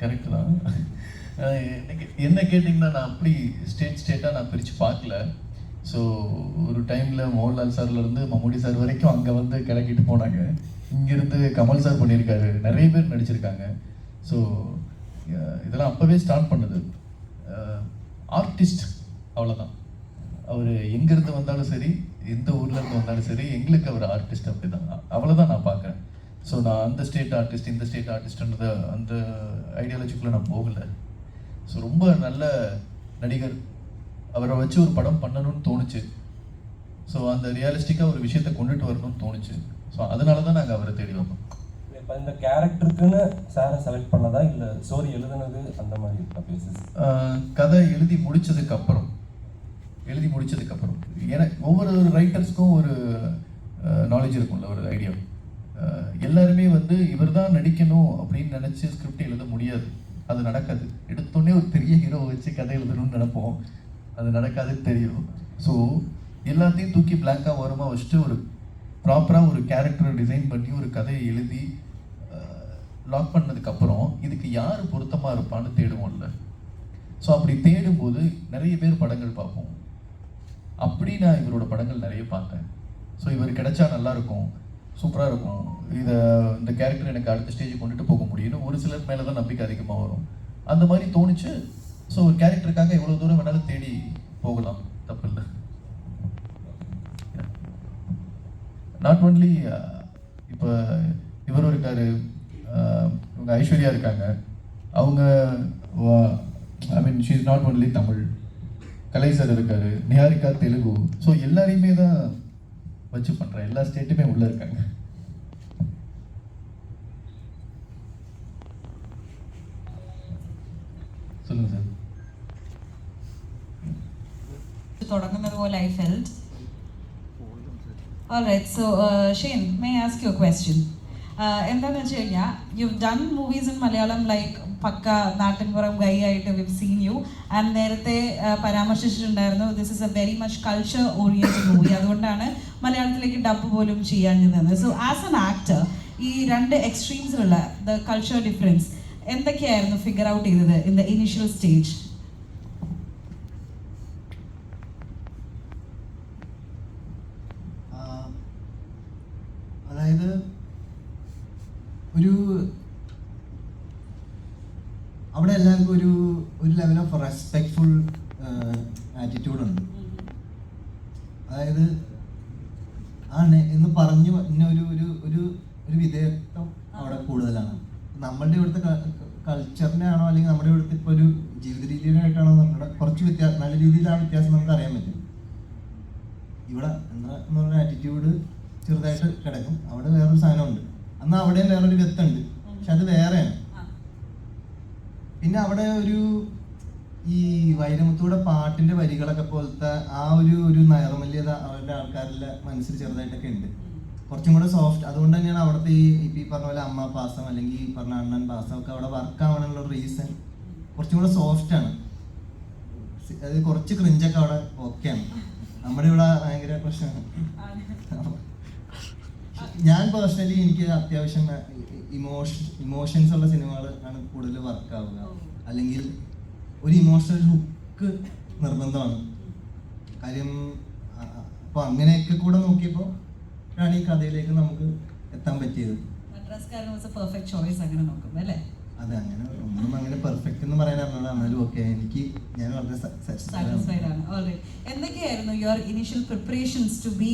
Correct தான். அஹ் என்ன கேட்டிங்கன்னா நான் அப்படி ஸ்டேட் ஸ்டேட்டாக நான் பிரித்து பார்க்கல. ஸோ ஒரு டைமில் மோகன்லால் சார்லேருந்து மம்முடி சார் வரைக்கும் அங்கே வந்து கிளக்கிட்டு போனாங்க. இங்கேருந்து கமல் சார் பண்ணியிருக்காரு. நிறைய பேர் நடிச்சிருக்காங்க. ஸோ இதெல்லாம் அப்போவே ஸ்டார்ட் பண்ணுது. ஆர்டிஸ்ட் அவ்வளோதான் அவர் எங்கேருந்து வந்தாலும் சரி எந்த ஊர்லேருந்து வந்தாலும் சரி எங்களுக்கு அவர் ஆர்டிஸ்ட் அப்படி தான் அவ்வளோதான் நான் பார்க்குறேன். ஸோ நான் அந்த ஸ்டேட் ஆர்டிஸ்ட் இந்த ஸ்டேட் ஆர்டிஸ்ட்ன்றத அந்த ஐடியாலஜிக்குள்ளே நான் போகல. ஸோ ரொம்ப நல்ல நடிகர். அவரை வச்சு ஒரு படம் பண்ணணும்னு தோணுச்சு. ஸோ அந்த ரியலிஸ்டிக்காக ஒரு விஷயத்தை கொண்டுட்டு வரணும்னு தோணுச்சு. ஸோ அதனால தான் நாங்கள் அவரை தேடி வந்தோம். இப்போ இந்த கேரக்டருக்குன்னு சாரை செலக்ட் பண்ணதா? இல்லை ஸ்டோரி எழுதுனது அந்த மாதிரி இருக்கா பேசஸ் கதை எழுதி முடிச்சதுக்கு அப்புறம். எழுதி முடிச்சதுக்கு அப்புறம். எனக்கு ஒவ்வொரு ரைட்டர்ஸ்க்கும் ஒரு நாலேஜ் இருக்கும்ல ஒரு ஐடியா எல்லாருமே வந்து இவர் தான் நடிக்கணும் அப்படின்னு நினச்சி ஸ்கிரிப்ட் எழுத முடியாது. அது நடக்காது. எடுத்தோடனே ஒரு பெரிய ஹீரோவை வச்சு கதை எழுதணும்னு நினைப்போம். அது நடக்காதுன்னு தெரியும். ஸோ எல்லாத்தையும் தூக்கி பிளாங்காக ஓரமாக வச்சுட்டு ஒரு ப்ராப்பராக ஒரு கேரக்டரை டிசைன் பண்ணி ஒரு கதையை எழுதி லாக் பண்ணதுக்கப்புறம் இதுக்கு யார் பொருத்தமாக இருப்பான்னு தேடுவோம்ல. ஸோ அப்படி தேடும்போது நிறைய பேர் படங்கள் பார்ப்போம். அப்படி நான் இவரோட படங்கள் நிறைய பார்த்தேன். ஸோ இவர் கிடைச்சா நல்லாயிருக்கும் சூப்பராக இருக்கும். இதை இந்த கேரக்டர் எனக்கு அடுத்த ஸ்டேஜ் கொண்டுட்டு போக முடியும்னு ஒரு சிலர் மேலே தான் நம்பிக்கை அதிகமாக வரும். அந்த மாதிரி தோணுச்சு. ஸோ ஒரு கேரக்டருக்காக எவ்வளோ தூரம் வேணாலும் தேடி போகலாம். தப்பு இல்லை. நாட் ஒன்லி இப்போ இவரும் இருக்கார். இவங்க ஐஸ்வர்யா இருக்காங்க. அவங்க I mean she is not only Tamil. Kalai sir இருக்காரு. நிஹாரிகா தெலுங்கு. ஸோ எல்லாரையுமே தான் வச்சு பண்ணுறேன் எல்லா ஸ்டேட்டுமே உள்ளே இருக்காங்க சொல்லுங்க சார் തുടങ്ങുന്നത് പോലെ I felt alright so Shane may ask you question എന്താണെന്ന് വെച്ച് കഴിഞ്ഞാൽ you done movies in Malayalam like pakka നാട്ടിൻപുറം guy ആയിട്ട് വിവ് സീൻ യു ആൻഡ് നേരത്തെ പരാമർശിച്ചിട്ടുണ്ടായിരുന്നു this is a very much culture oriented movie അതുകൊണ്ടാണ് മലയാളത്തിലേക്ക് ഡബ് പോലും ചെയ്യാൻ നിന്നത് സോ ആസ് എൻ ആക്ടർ ഈ രണ്ട് എക്സ്ട്രീംസിലുള്ള ദ കൾച്ചർ ഡിഫറൻസ് എന്തൊക്കെയായിരുന്നു ഫിഗർ ഔട്ട് ചെയ്തത് ഇൻ ദ ഇനിഷ്യൽ സ്റ്റേജ് ആ, അതായത് ഒരു അവിടെ എല്ലാവർക്കും ഒരു ഒരു ലെവൽ ഓഫ് റെസ്പെക്ട്ഫുൾ ആറ്റിറ്റ്യൂഡ് ഉണ്ട്. അതായത് ആണ് എന്ന് പറഞ്ഞു ഇന്ന ഒരു ഒരു ഒരു ഒരു വിധേയത്വം അവിടെ കൂടുതലാണ്. നമ്മളുടെ ഇവിടുത്തെ കൾച്ചറിനെ ആണോ അല്ലെങ്കിൽ നമ്മുടെ ഇവിടുത്തെ ഇപ്പോൾ ഒരു ജീവിത രീതിയിലായിട്ടാണോ നമ്മുടെ കുറച്ച് വ്യത്യാസം നല്ല രീതിയിൽ ആ വ്യത്യാസം നമുക്ക് അറിയാൻ പറ്റും. ഇവിടെ എന്താ എന്ന് പറഞ്ഞ ആറ്റിറ്റ്യൂഡ് ചെറുതായിട്ട് കിടക്കും. അവിടെ വേറൊരു സാധനമുണ്ട്. എന്നാൽ അവിടെ വേറൊരു വ്യത്തുണ്ട് പക്ഷെ അത് വേറെയാണ്. പിന്നെ അവിടെ ഒരു ഈ വൈരമുത്തൂടെ പാട്ടിന്റെ വരികളൊക്കെ പോലത്തെ ആ ഒരു ഒരു നൈർമല്യത അവരുടെ ആൾക്കാരിലെ മനസ്സിൽ ചെറുതായിട്ടൊക്കെ ഉണ്ട്. കുറച്ചും കൂടെ സോഫ്റ്റ് അതുകൊണ്ട് തന്നെയാണ് അവിടുത്തെ ഈ ഇപ്പൊ ഈ പറഞ്ഞ പോലെ അമ്മ പാസം അല്ലെങ്കിൽ ഈ പറഞ്ഞ അണ്ണൻ പാസം ഒക്കെ അവിടെ വർക്ക് ആവാനുള്ള റീസൺ കുറച്ചും കൂടെ സോഫ്റ്റ് ആണ്. അത് കുറച്ച് ക്രിഞ്ചൊക്കെ അവിടെ ഓക്കെയാണ് നമ്മുടെ ഇവിടെ ഭയങ്കര പ്രശ്നമാണ്. ഞാൻ പേഴ്സണലി എനിക്ക് അത്യാവശ്യം ഇമോഷൻ ഇമോഷൻസ് ഉള്ള സിനിമകൾ ആണ് കൂടുതൽ വർക്ക് ആവുക. അല്ലെങ്കിൽ ഒരു ഇമോഷണൽ ഹുക്ക് നിർബന്ധമാണ്. കാര്യം അപ്പോൾ അങ്ങനെയൊക്കെ കൂടെ നോക്കിയപ്പോൾ ആണ് ഈ കഥയിലേക്ക് നമുക്ക് എത്താൻ പറ്റിയത്. അതെ അങ്ങനെ ഒന്നും അങ്ങനെ പെർഫെക്റ്റ് എന്ന് പറയാൻ അറിഞ്ഞത് എന്നാലും ഓക്കെ എനിക്ക് ഞാൻ വളരെ സാറ്റിസ്ഫൈഡ് ആണ്. എന്തൊക്കെയായിരുന്നു your initial preparations to be